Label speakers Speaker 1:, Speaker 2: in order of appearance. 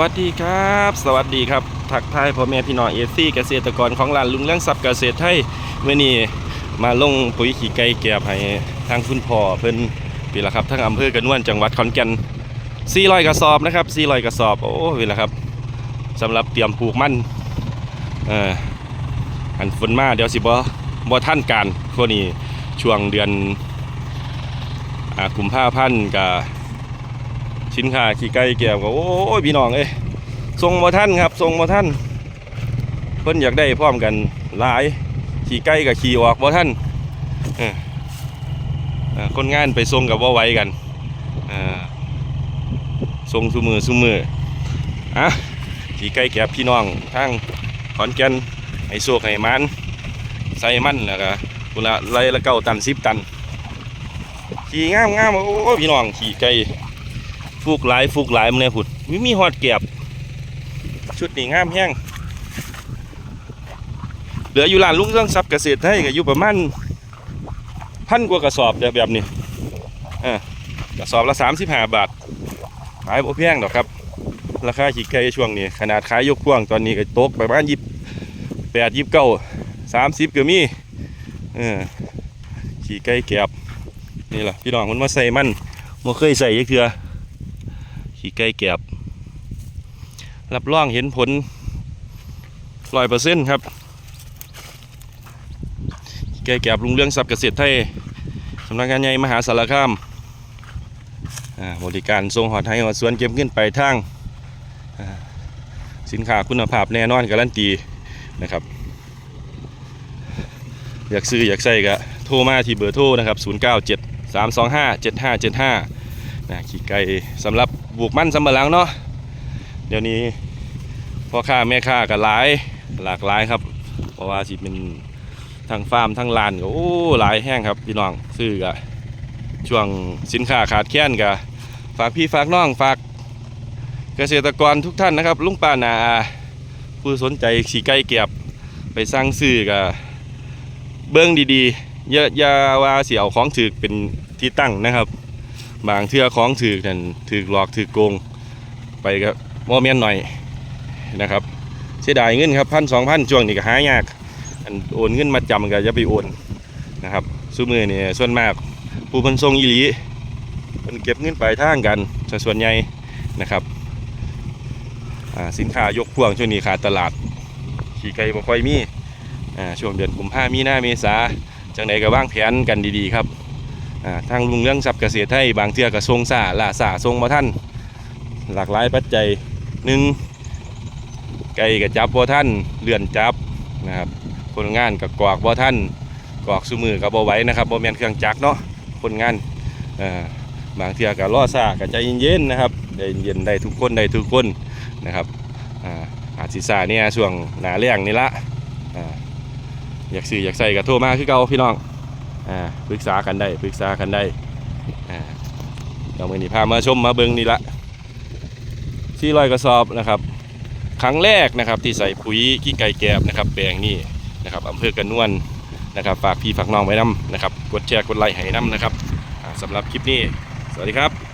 Speaker 1: วัสดีครับ สวัสดีครับทักทายพ่อแม่พี่น้องเอซี่เกษตรกรของร้านลุงเลี้ยงทรัพย์เกษตรไทยเมื่อนี้มาลงปุ๋ยขี้ไก่แก็บให้ทางคุณพ่อเพิ่นปีละครับทั้งอำเภอกระนวนจังหวัดขอนแก่น400กระสอบนะครับ400กระสอบโอ้เวละครับสำหรับเตรียมปลูกมันเอ่ออันฝนมาเดี๋ยวสิบ่บ่ทันการพวกนี้ช่วงเดือนอ่ากุมภาพันธ์กับ สินค้าขี้ไก่แก้วก็โอ้ยพี่น้องเอ้ยทรงมาท่านครับทรงมาท่านเพิ่นอยากได้พร้อมกันหลายขี้ไก่กับขี้ออกบ่ท่านคนงานไปทรงกับว่าไว้กันทรงซุมือซุมืออะขี้ไก่แก้บพี่น้องทางขอนแก่นให้โชคให้มันใส่มันแล้วก็กุละไรละเก้าตันสิบตัน ขี้งามงามโอ้พี่น้องขี้ไก่ ฟูกหลายฟูกหลายมันเลยผุดวิมีฮอดเก็บชุดนี้งามแห้งเหลืออยู่ร้านลุงเรื่องทรัพย์เกษตรไทยก็อยู่ประมาณพันกว่ากระสอบแบบนี้กระสอบละสามสิบห้าบาทขายบ่แพงดอกครับ ราคาขี้ไก่ช่วงนี้ ขนาดขายยกกว้างตอนนี้ก็ตกประมาณยี่แปดยี่เก้าสามสิบก็มีเออขี้ไก่แก็บนี่แหละพี่น้องมันมาใส่มันบ่เคยใส่ยักเทือ ขี้ไก่แกบรับรองเห็นผลร้อยเปอร์เซ็นต์ครับขี้ไก่แกบลุงเรื่องทรัพย์เกษตรไทยสำนักงานใหญ่มหาสารคามอ่าบริการส่งหอดให้หอดสวนเก็บเงินไปทางอ่าสินค้าคุณภาพแน่นอนการันตีนะครับอยากซื้ออยากใส่ก็โทรมาที่เบอร์โทรนะครับ 097 325 7575นะขี้ไก่สำหรับ บุกมั่นสำปะหลังเนาะเดี๋ยวนี้พ่อค้าแม่ค้าก็หลายหลากหลายครับ เพราะว่าสิเป็นทั้งฟาร์มทั้งลานก็โอ้หลายแห้งครับพี่น้องซื้อกะช่วงสินค้าขาดแคลนกะฝากพี่ฝากน้องฝากเกษตรกรทุกท่านนะครับ ลุงป้านาผู้สนใจสีไก่เก็บไปสร้างซื้อกะเบิ้องดีๆอย่าอย่าว่าเสียวของถือเป็นที่ตั้งนะครับ บางเทื่อของถือนั่นถือหลอกถือโกงไปก็บ่แม่นหน่อยนะครับเสียดายเงินครับพันสองพันช่วงนี้ก็หายากอันโอนเงินมาจำก็จะไปโอนนะครับซุมือนี่ส่วนมากผู้พันทรงอีหลีเพิ่นเก็บเงินปลายทางกันส่วนใหญ่นะครับสินค้ายกพ่วงช่วงนี้ขาดตลาด ขี่ไก่บ่ค่อยมีช่วงเดือนกุมภามีนาเมษาจังใดก็วางแผนกันดีๆครับ ทางลุงเรื่องทรัพย์เกษตรไทยบางเทือก็ทรงซาล่าซาทรงมาท่าน หลากหลายปัจจัยหนึ่งไก่กับจับบ่ท่านเลื่อนจับนะครับคนงานกับกวากบ่ท่านกวากสุมือกับบ่ไหวนะครับบ่แมนเครื่องจักรเนาะคนงานบางเทือก็รอซาก็ใจเย็นๆนะครับใจเย็นได้ทุกคนได้ทุกคนนะครับอ่าอาจสิซาเนี่ยช่วงหนาแรงนี่ละอยากซื้ออยากใส่ก็โทรมาคือเก่าพี่น้อง อ่าปรึกษากันได้ปรึกษากันได้อ่าเราเมื่อนี้พามาชมมาเบิงนี่ละที่ลอยกระสอบนะครับครั้งแรกนะครับที่ใส่ปุ๋ยขี้ไก่แกบนะครับแปลงนี่นะครับอำเภอกระนวนนะครับฝากพี่ฝากน้องไว้น้ำนะครับกดแชร์กดไลค์ให้น้ำนะครับสำหรับคลิปนี้ สวัสดีครับ